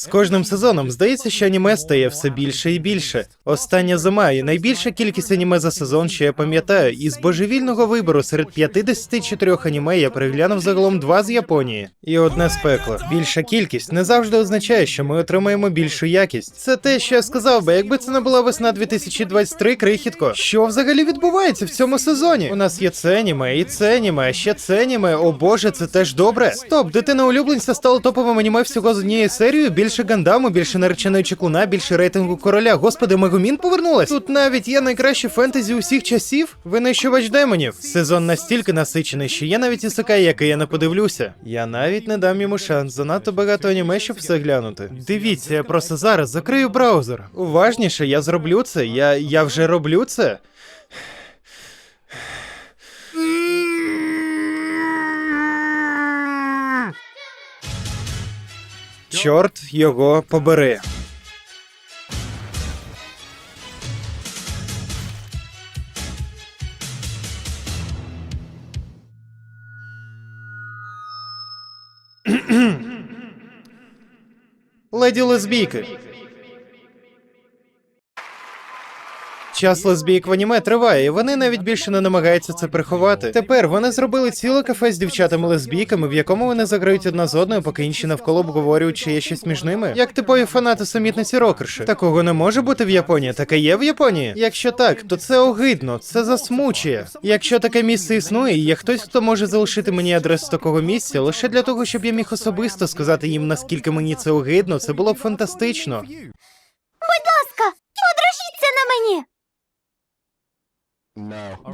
З кожним сезоном здається, що аніме стає все більше і більше. Остання зима і найбільша кількість аніме за сезон, що я пам'ятаю, і з божевільного вибору серед 54 аніме я переглянув загалом два з Японії і одне з пекла. Більша кількість не завжди означає, що ми отримаємо більшу якість. Це те, що я сказав би, якби це не була весна 2023, крихітко. Що взагалі відбувається в цьому сезоні? У нас є це аніме, і це аніме, ще це аніме. О боже, це теж добре. Стоп, дитина улюбленця стала топовим аніме всього з однією серією. Більше гандаму, більше нареченої чеклуна, більше рейтингу короля. Господи, Мегумін повернулась. Тут навіть є найкраще фентезі усіх часів. Винищувач демонів. Сезон настільки насичений, що є навіть ісакай, який я не подивлюся. Я навіть не дам йому шанс. Занадто багато аніме, щоб все глянути. Дивіться, я просто зараз закрию браузер. Уважніше, я зроблю це. Я, я вже роблю це. Чорт його побери. Леді лесбійки. Час лесбійок в аніме триває, і вони навіть більше не намагаються це приховати. Тепер вони зробили ціле кафе з дівчатами-лесбійками, в якому вони заграють одна з одною, поки інші навколо обговорюють, чи є щось між ними. Як типові фанати самітниці рокерші. Такого не може бути в Японії. Таке є в Японії. Якщо так, то це огидно, це засмучує. Якщо таке місце існує, є хтось, хто може залишити мені адресу такого місця, лише для того, щоб я міг особисто сказати їм, наскільки мені це огидно, це було б фантастично. Будь ласка, одружіться на мені.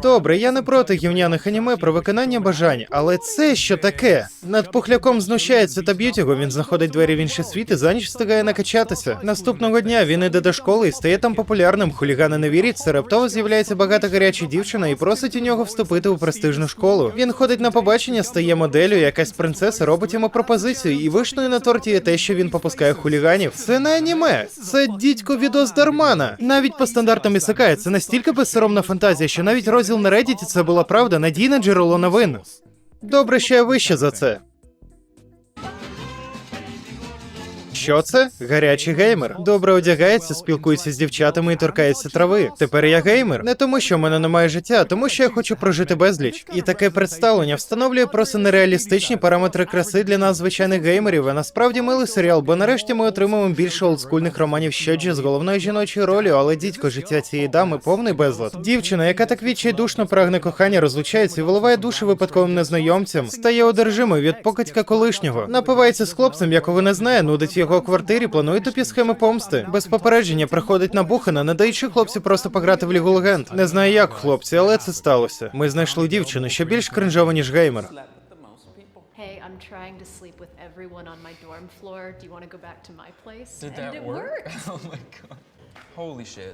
Добре, я не проти гівняних аніме про виконання бажань, але це що таке? Над пухляком знущається та б'ють його. Він знаходить двері в інший світ і за ніч встигає накачатися. Наступного дня він іде до школи і стає там популярним. Хулігани не вірять. Це раптово з'являється багата гаряча дівчина і просить у нього вступити у престижну школу. Він ходить на побачення, стає моделлю, якась принцеса робить йому пропозицію, і вишною на торті є те, що він попускає хуліганів. Це не аніме, це дідько відос Дармана. Навіть по стандартам Ісакая це настільки безсоромна фантазія, що навіть розділ на Reddit це була правда, надійне джерело новин. Добре, що я вище за це. Що це? Гарячий геймер. Добре одягається, спілкується з дівчатами і торкається трави. Тепер я геймер. Не тому, що в мене немає життя, а тому що я хочу прожити безліч. І таке представлення встановлює просто нереалістичні параметри краси для нас, звичайних геймерів. А насправді милий серіал, бо нарешті ми отримуємо більше олдскульних романів щоджі з головною жіночою ролью, але дідько життя цієї дами повний безлад. Дівчина, яка так відчайдушно прагне кохання, розлучається і виливає душі випадковим незнайомцям, стає одержимою від покидька колишнього, напивається з хлопцем, якого не знає, нудить в його квартирі, планує тупі схеми помсти. Без попередження приходить на бухана, не даючи хлопцю просто пограти в лігу легенд. Не знаю як, хлопці, але це сталося. Ми знайшли дівчину, що більш кринжова, ніж геймер. Hey, I'm trying to sleep with everyone on my dorm floor. Do you want to go back to my place? Did and that it work? worked. Oh my god.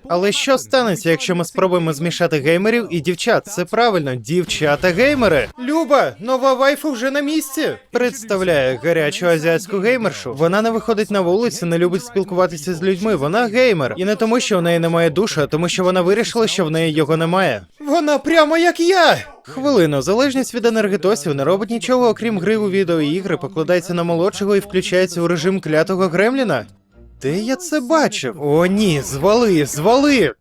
Але що станеться, якщо ми спробуємо змішати геймерів і дівчат? Це правильно, дівчата-геймери. Люба, нова вайфу вже на місці. Представляє гарячу азіатську геймершу. Вона не виходить на вулицю, не любить спілкуватися з людьми. Вона геймер. І не тому, що в неї немає душу, а тому, що вона вирішила, що в неї його немає. Вона прямо як я. Хвилину, залежність від енергетосів не робить нічого, окрім гри у відеоігри, покладається на молодшого і включається у режим клятого гремліна. Де я це бачив? О, ні, звали, звали.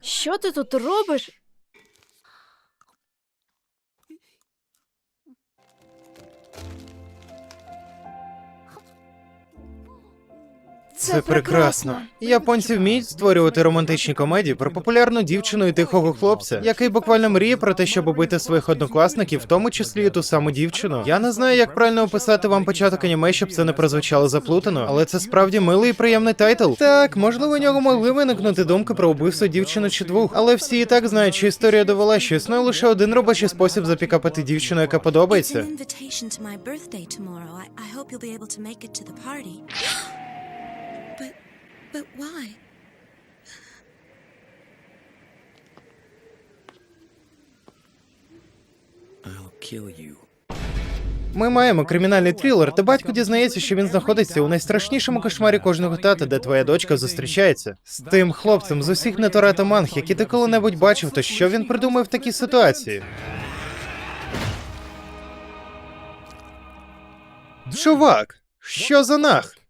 Що ти тут робиш? Це прекрасно. Японці вміють створювати романтичні комедії про популярну дівчину і тихого хлопця, який буквально мріє про те, щоб убити своїх однокласників, в тому числі і ту саму дівчину. Я не знаю, як правильно описати вам початок аніме, щоб це не прозвучало заплутано, але це справді милий і приємний тайтл. Так, можливо, у нього могли виникнути думки про вбивство дівчини чи двох, але всі і так знають, що історія довела, що існує лише один робочий спосіб запікапити дівчину, яка It's подобається. But why? I'll kill you. Ми маємо кримінальний трилер, де батько дізнається, що він знаходиться у найстрашнішому кошмарі кожного тата, де твоя дочка зустрічається з тим хлопцем з усіх Неторета манг, які ти коли-небудь бачив, то що він придумав в такій ситуації? Чувак, що за нах?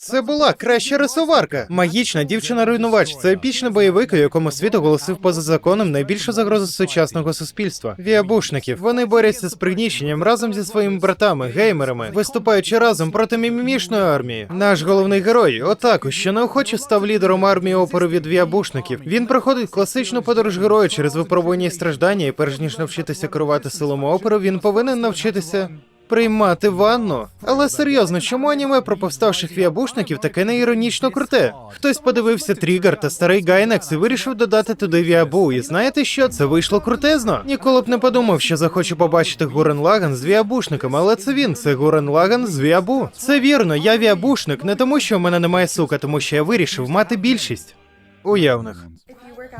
Це була краща рисоварка. Магічна дівчина-руйнувач. Це епічний бойовик, у якому світ оголосив поза законом найбільшу загрозу сучасного суспільства. Віабушників. Вони борються з пригніченням разом зі своїми братами, геймерами, виступаючи разом проти мімімішної армії. Наш головний герой, Отаку, що неохоче став лідером армії опору від віабушників. Він проходить класичну подорож героя через випробування і страждання, і перш ніж навчитися керувати силами опору, він повинен навчитися. Приймати ванну. Але серйозно, чому аніме про повставших віабушників таке неіронічно круте? Хтось подивився Трігер та старий Гайнекс і вирішив додати туди віабу. І знаєте що? Це вийшло крутезно. Ніколи б не подумав, що захочу побачити Гурен Лаган з віабушником, але це він, це Гурен Лаган з віабу. Це вірно, я віабушник, не тому, що в мене немає сука, тому що я вирішив мати більшість. Уявних.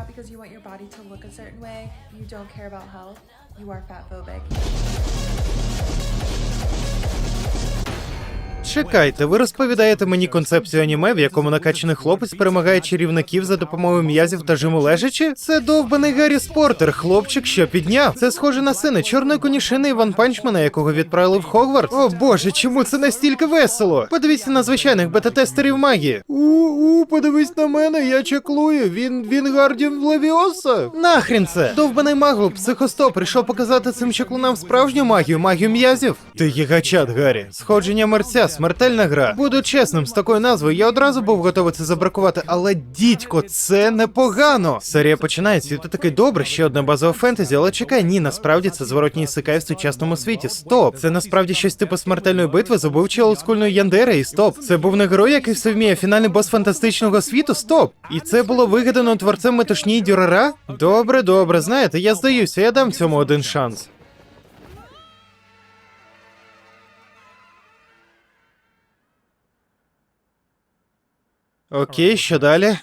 Because you want you are fatphobic. ハハハハ! Чекайте, ви розповідаєте мені концепцію аніме, в якому накачаний хлопець перемагає чарівників за допомогою м'язів та жиму лежачи? Це довбаний Гаррі Спортер, хлопчик, що підняв. Це схоже на сина чорної конішини Іван Панчмана, якого відправили в Хогвартс. О боже, чому це настільки весело? Подивіться на звичайних бета-тестерів магії. У-у, подивись на мене, я чеклую. Він він Гардіан Левіоса. Нахрін це? Довбаний магл, психостоп, прийшов показати цим чеклунам справжню магію, магію м'язів. Ти гігачат, Гаррі. Сходження мерця, смертельна гра. Буду чесним, з такою назвою я одразу був готовий це забракувати, але дідько, це непогано. Серія починається, і ти такий добре, ще одна базова фентезі, але чекай, ні, насправді це зворотній ісикай в сучасному світі. Стоп! Це насправді щось типу смертельної битви, забувчи олдскульної Яндери, і стоп. Це був не герой, який все вміє, фінальний бос фантастичного світу. Стоп! І це було вигадано творцем метушні Дюрара? Добре, добре, знаєте, я здаюся, я дам цьому один шанс. Окей, що далі?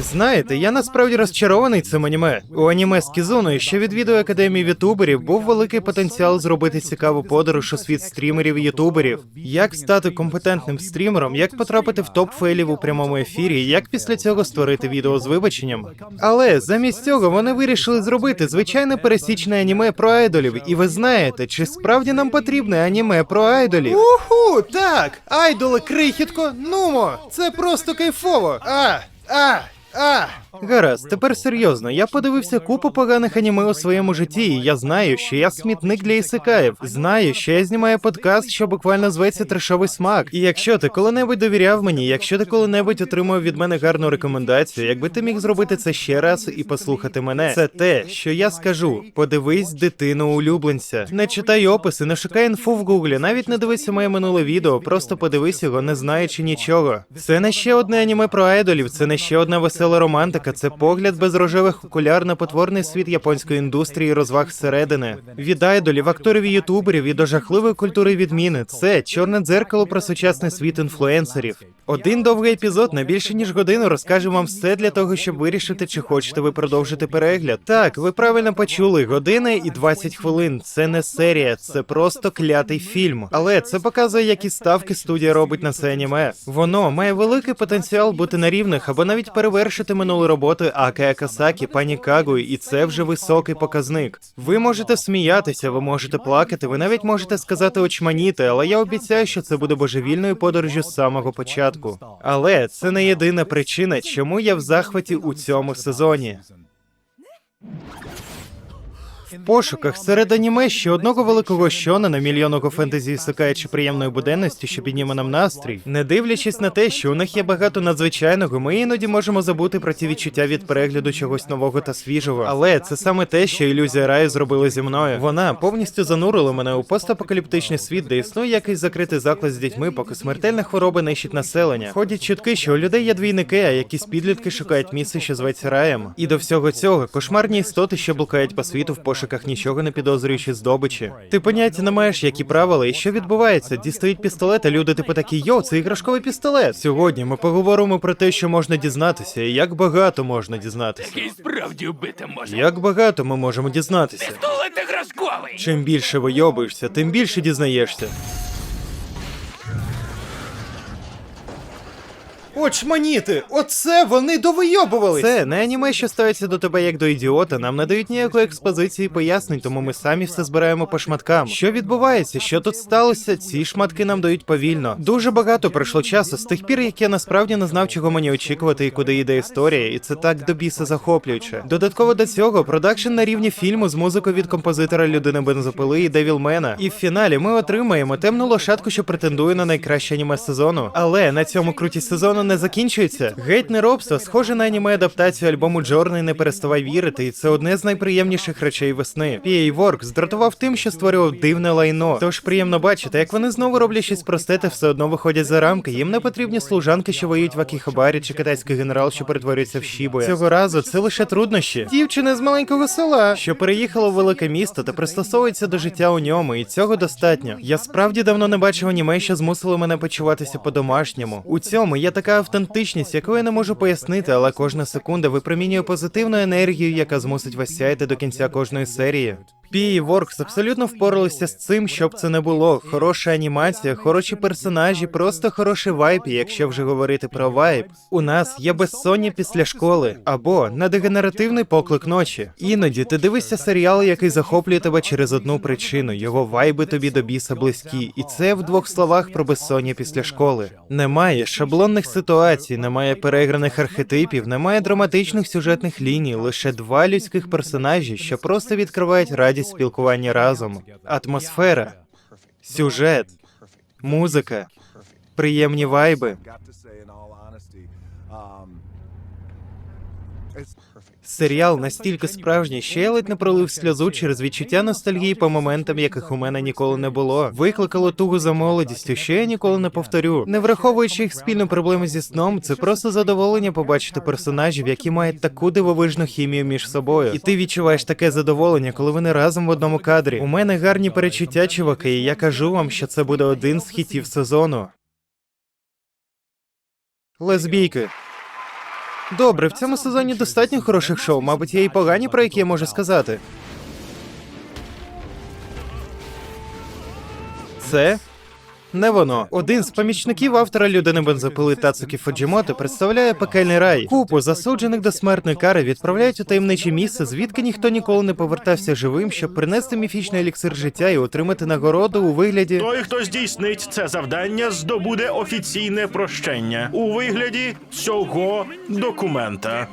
Знаєте, я насправді розчарований цим аніме. У аніме з Кізуною, ще від відео академії ютуберів, був великий потенціал зробити цікаву подорож у світ стрімерів і ютуберів. Як стати компетентним стрімером, як потрапити в топ фейлів у прямому ефірі, як після цього створити відео з вибаченням. Але замість цього вони вирішили зробити звичайне пересічне аніме про айдолів. І ви знаєте, чи справді нам потрібне аніме про айдолів? Уху, так! Айдоли крихітко, нумо! Це просто кайфово! А! А! А! Гаразд, тепер серйозно. Я подивився купу поганих аніме у своєму житті, і я знаю, що я смітник для ісикаїв. Знаю, що я знімаю подкаст, що буквально зветься трешовий смак. І якщо ти коли-небудь довіряв мені, якщо ти коли-небудь отримав від мене гарну рекомендацію, якби ти міг зробити це ще раз і послухати мене, це те, що я скажу. Подивись дитину улюбленця. Не читай описи, не шукай інфу в гуглі, навіть не дивися моє минуле відео, просто подивись його, не знаючи нічого. Це не ще одне аніме про айдолів, це не ще одна весела романтика, це погляд без рожевих окуляр на потворний світ японської індустрії розваг зсередини. Від айдолів, акторів і ютуберів і до жахливої культури відміни. Це чорне дзеркало про сучасний світ інфлюенсерів. Один довгий епізод на більше ніж годину розкаже вам все для того, щоб вирішити, чи хочете ви продовжити перегляд. Так, ви правильно почули, година і 20 хвилин. Це не серія, це просто клятий фільм. Але це показує, які ставки студія робить на це аніме. Воно має великий потенціал бути на рівних або навіть перевершити минулі роботи Аке Акасакі, пані Кагуї, і це вже високий показник. Ви можете сміятися, ви можете плакати, ви навіть можете сказати очманіти, але я обіцяю, що це буде божевільною подорожю з самого початку. Але це не єдина причина, чому я в захваті у цьому сезоні. В пошуках серед аніме ще одного великого щонена, мільйонного фентезі сикаючи приємної буденності, що підніме нам настрій. Не дивлячись на те, що у них є багато надзвичайного, ми іноді можемо забути про ті відчуття від перегляду чогось нового та свіжого. Але це саме те, що ілюзія раю зробила зі мною. Вона повністю занурила мене у постапокаліптичний світ, де існує якийсь закритий заклад з дітьми, поки смертельна хвороба нищить населення. Ходять чутки, що у людей є двійники, а якісь підлітки шукають місце, що зветься раєм. І до всього цього кошмарні істоти, що блукають по світу в пошуках пошуках нічого не підозрюючи здобичі. Ти поняття не маєш, які правила і що відбувається. Дістають пістолет, а люди типу такі йо, це іграшковий пістолет. Сьогодні ми поговоримо про те, що можна дізнатися, і як багато можна дізнатися. І справді вбити може. Як багато ми можемо дізнатися. Пістолет іграшковий! Чим більше вийобуєшся, тим більше дізнаєшся. Очманіти! Оце вони довийобувались! Це не аніме, що ставиться до тебе як до ідіота. Нам не дають ніякої експозиції пояснень, тому ми самі все збираємо по шматкам. Що відбувається? Що тут сталося? Ці шматки нам дають повільно. Дуже багато пройшло часу з тих пір, як я насправді не знав, чого мені очікувати і куди йде історія, і це так до біса захоплююче. Додатково до цього, продакшн на рівні фільму з музикою від композитора людини бензопили і Девілмена. І в фіналі ми отримаємо темну лошадку, що претендує на найкраще аніме сезону. Але на цьому крутість сезону не закінчується. Геть неробство схоже на аніме адаптацію альбому Джорний не переставай вірити, і це одне з найприємніших речей весни. PA Works здратував тим, що створював дивне лайно. Тож приємно бачити, як вони знову роблять щось просте та все одно виходять за рамки. Їм не потрібні служанки, що воюють в Акіхабарі, чи китайський генерал, що перетворюється в Шібуя. Цього разу це лише труднощі. Дівчина з маленького села, що переїхала в велике місто та пристосовується до життя у ньому, і цього достатньо. Я справді давно не бачив аніме, що змусило мене почуватися по-домашньому. У цьому є така автентичність, яку я не можу пояснити, але кожна секунда випромінює позитивну енергію, яка змусить вас сяяти до кінця кожної серії. PE Works абсолютно впоралися з цим, щоб це не було. Хороша анімація, хороші персонажі, просто хороший вайб, і якщо вже говорити про вайб. У нас є безсоння після школи або недегенеративний поклик ночі. Іноді ти дивишся серіал, який захоплює тебе через одну причину. Його вайби тобі до біса близькі, і це в двох словах про безсоння після школи. Немає шаблонних ситуацій, немає переграних архетипів, немає драматичних сюжетних ліній, лише два людських персонажі, що просто відкривають радість спілкування разом. Атмосфера, сюжет, музика, приємні вайби. Серіал настільки справжній, що я ледь не пролив сльозу через відчуття ностальгії по моментам, яких у мене ніколи не було. Викликало тугу за молодістю, що я ніколи не повторю. Не враховуючи їх спільну проблему зі сном, це просто задоволення побачити персонажів, які мають таку дивовижну хімію між собою. І ти відчуваєш таке задоволення, коли вони разом в одному кадрі. У мене гарні перечуття, чуваки, і я кажу вам, що це буде один з хітів сезону. Лесбійки. Добре, в цьому сезоні достатньо хороших шоу, мабуть, є і погані, про які я можу сказати. Це не воно. Один з помічників автора людини бензопили Тацукі Фуджімото представляє пекельний рай. Купу засуджених до смертної кари відправляють у таємниче місце, звідки ніхто ніколи не повертався живим, щоб принести міфічний еліксир життя і отримати нагороду у вигляді. Той, хто здійснить це завдання, здобуде офіційне прощення у вигляді цього документа.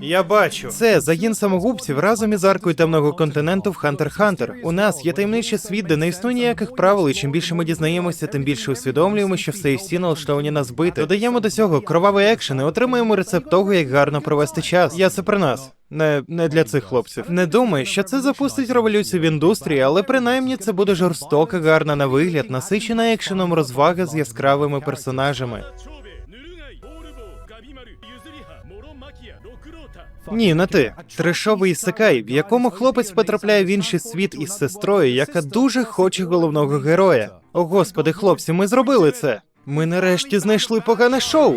Я бачу. Це загін самогубців разом із аркою темного континенту в Хантер Хантер. У нас є таємничий світ, де не існує ніяких правил, і чим більше ми дізнаємося, тим більше усвідомлюємо, що все і всі налаштовані нас бити. Додаємо до цього кровавий екшен і отримуємо рецепт того, як гарно провести час. Я це про нас. Не, не для цих хлопців. Не думаю, що це запустить революцію в індустрії, але принаймні це буде жорстока, гарна на вигляд, насичена екшеном розвага з яскравими персонажами. Ні, не ти. Трешовий ісекай, в якому хлопець потрапляє в інший світ із сестрою, яка дуже хоче головного героя. О господи, хлопці, ми зробили це. Ми нарешті знайшли погане шоу.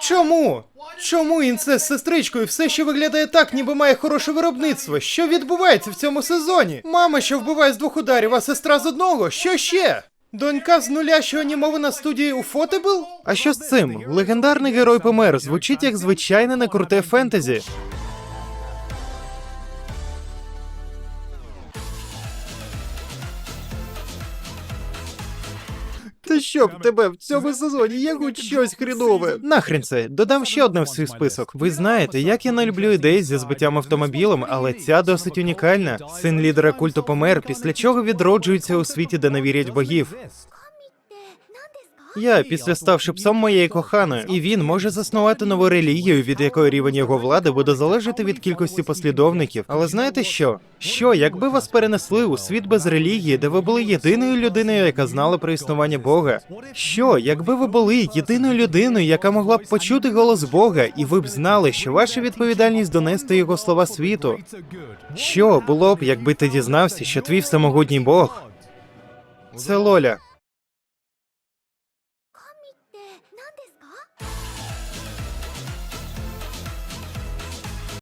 Чому? Чому інцест з сестричкою все ще виглядає так, ніби має хороше виробництво? Що відбувається в цьому сезоні? Мама, що вбиває з двох ударів, а сестра з одного? Що ще? Донька з нуля, що анімована студії у Фотебл? А що з цим? Легендарний герой помер звучить як звичайне некруте фентезі. Та що б тебе в цьому сезоні є хоч щось хрінове? Нахрен це, додам ще одне в свій список. Ви знаєте, як я не люблю ідеї зі збиттям автомобілем, але ця досить унікальна. Син лідера культу помер, після чого відроджується у світі, де не вірять богів. Я, після ставши псом моєї коханої, і він може заснувати нову релігію, від якої рівень його влади буде залежати від кількості послідовників. Але знаєте що? Що, якби вас перенесли у світ без релігії, де ви були єдиною людиною, яка знала про існування Бога? Що, якби ви були єдиною людиною, яка могла б почути голос Бога, і ви б знали, що ваша відповідальність донести його слова світу? Що було б, якби ти дізнався, що твій всемогутній Бог це Лоля?